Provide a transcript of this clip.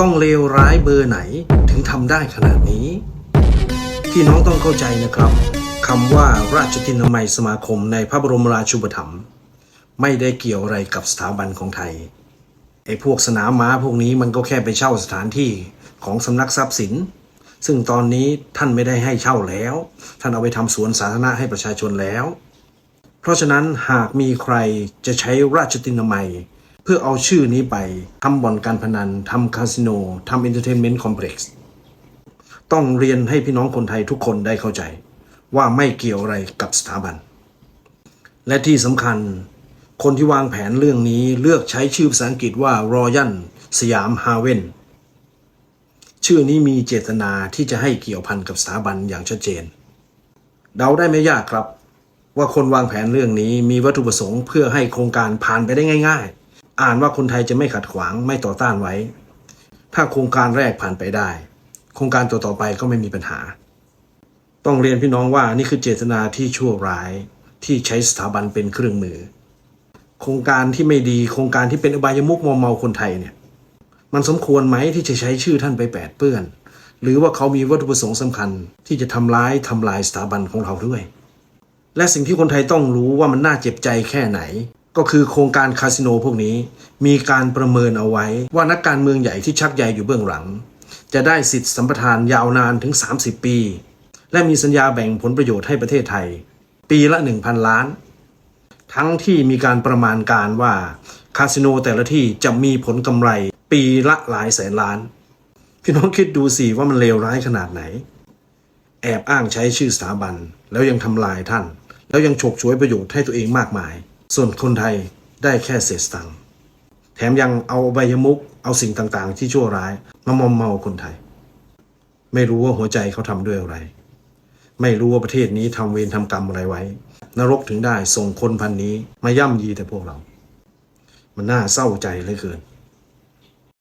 ต้องเลวร้ายเบอร์ไหนถึงทำได้ขนาดนี้ พี่น้องต้องเข้าใจนะครับคำว่าราชทินามัยสมาคมในพระบรมราชูปถัมภ์ไม่ได้เกี่ยวอะไรกับสถาบันของไทยไอ้พวกสนามม้าพวกนี้มันก็แค่ไปเช่าสถานที่ของสำนักทรัพย์สิน ซึ่งตอนนี้ท่านไม่ได้ให้เช่าแล้ว ท่านเอาไปทำสวนสาธารณะให้ประชาชนแล้ว เพราะฉะนั้นหากมีใครจะใช้ราชตินามัย พื่อเอาชื่อนี้ไปทำบ่อนการพนันทำคาสิโนทำเอนเตอร์เทนเมนต์คอมเพล็กซ์ต้องเรียนให้พี่น้องคนไทยทุกคนได้เข้าใจ ว่าไม่เกี่ยวอะไรกับสถาบัน และที่สำคัญ คนที่วางแผนเรื่องนี้เลือกใช้ชื่อภาษาอังกฤษว่า Royal สยามฮาเวนชื่อนี้มีเจตนาที่จะให้เกี่ยวพันกับสถาบันอย่างชัดเจน เดาได้ไม่ยากครับ ว่าคนวางแผนเรื่องนี้มีวัตถุประสงค์เพื่อให้โครงการผ่านไปได้ง่าย ๆ อ่านว่าคนไทยจะไม่ขัดขวางไม่ต่อต้านไว้ ถ้าโครงการแรกผ่านไปได้ โครงการต่อๆไปก็ไม่มีปัญหา ต้องเรียนพี่น้องว่านี่คือเจตนาที่ชั่วร้ายที่ใช้สถาบันเป็นเครื่องมือ โครงการที่ไม่ดีโครงการที่เป็นอบายมุกมอมเมาคนไทยเนี่ย มันสมควรไหมที่จะใช้ชื่อท่านไปแปดเปื้อน หรือว่าเขามีวัตถุประสงค์สำคัญ ที่จะทำร้ายทำลายสถาบันของเราด้วย และสิ่งที่คนไทยต้องรู้ว่ามันน่าเจ็บใจแค่ไหน ก็คือโครงการคาสิโนพวกนี้ มีการประเมินเอาไว้ว่านักการเมืองใหญ่ที่ชักใยอยู่เบื้องหลัง จะได้สิทธิสัมปทานยาวนานถึง 30 ปี และมีสัญญาแบ่งผลประโยชน์ให้ประเทศไทย ปีละ 1,000 ล้าน ทั้งที่มีการประมาณการว่าคาสิโนแต่ละที่จะมีผลกำไรปีละหลายแสนล้าน พี่น้องคิดดูสิว่ามันเลวร้ายขนาดไหน แอบอ้างใช้ชื่อสถาบัน แล้วยังทำลายท่าน แล้วยังฉกฉวยประโยชน์ให้ตัวเองมากมาย ส่วนคนไทยได้แค่เศษสตังค์แถมยังเอาใบยมุกเอาสิ่งต่างๆ ที่ชั่วร้ายมามอมเมาคนไทย ไม่รู้ว่าหัวใจเขาทำด้วยอะไร ไม่รู้ว่าประเทศนี้ทำเวรทำกรรมอะไรไว้ นรกถึงได้ส่งคนพันนี้มาย่ำยีแต่พวกเรา มันน่าเศร้าใจเหลือเกิน